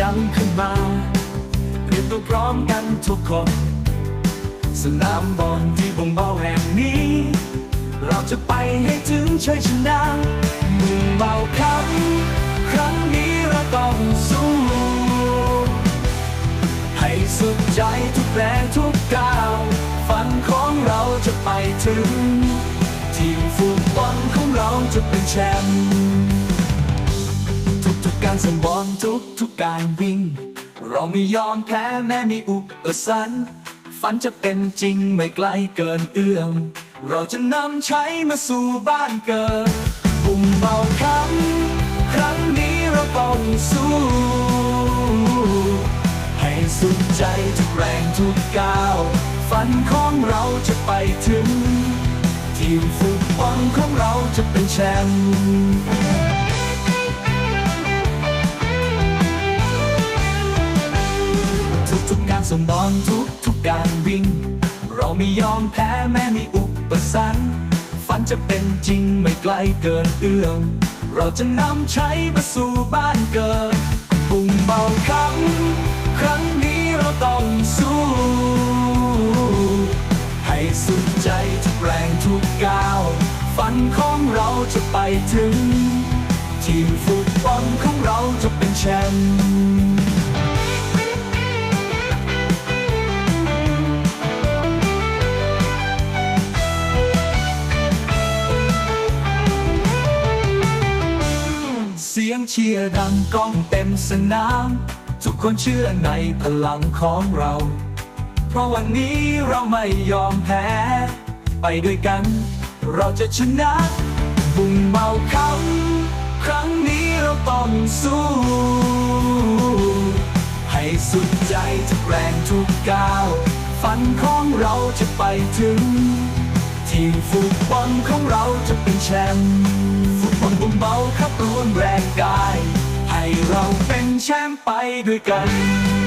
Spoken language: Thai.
ดังขึ้นมาเรียนตัวพร้อมกันทุกคน สนามบอลที่บ่งเบาแห่งนี้ เราจะไปให้ถึงชัยชนะมุ่งเบาครั้งครั้งนี้เราต้องสู้ ให้สุดใจทุกแรงทุกก้าวฝันของเราจะไปถึง ทีมฟุตบอลของเราจะเป็นแชมป์ ส่งบอลทุกๆการวิ่ง เราไม่ยอมแพ้แม้มีอุปสรรคฝันจะเป็นจริงไม่ไกลเกินเอื้อม เราจะนำใช้มาสู่บ้านเกิดปุ่มเบาครั้งครั้งนี้เราต้องสู้ ให้สุดใจทุกแรงทุกก้าว ฝันของเราจะไปถึง ทีมฟุตบอลของเราจะเป็นแชมป์ ส่งบอลทุกทุกๆการวิ่ง เราไม่ยอมแพ้แม้มีอุปสรรคฝันจะเป็นจริงไม่ไกลเกินเอื้อมเราจะนำใช้มาสู่บ้านเกิดปุ่มเบาครั้งครั้งนี้เราต้องสู้ ให้สุดใจทุกแรงทุกก้าว ฝันของเราจะไปถึง ทีมฟุตบอลของเราจะเป็นแชมป์ สียงเชียร์ดังก้องเต็มสนาม ทุกคนเชื่อในพลังของเรา เพราะวันนี้เราไม่ยอมแพ้ ไปด้วยกัน เราจะชนะบุ่งเบาคำครั้งนี้เราต้องสู้ ให้สุดใจทุกแรงทุกก้าว ฝันของเราจะไปถึง ทีมฟุตบอลของเราจะเป็นแชมป์ เบาครับรวมแรงกาย ให้เราเป็นแชมป์ไปด้วยกัน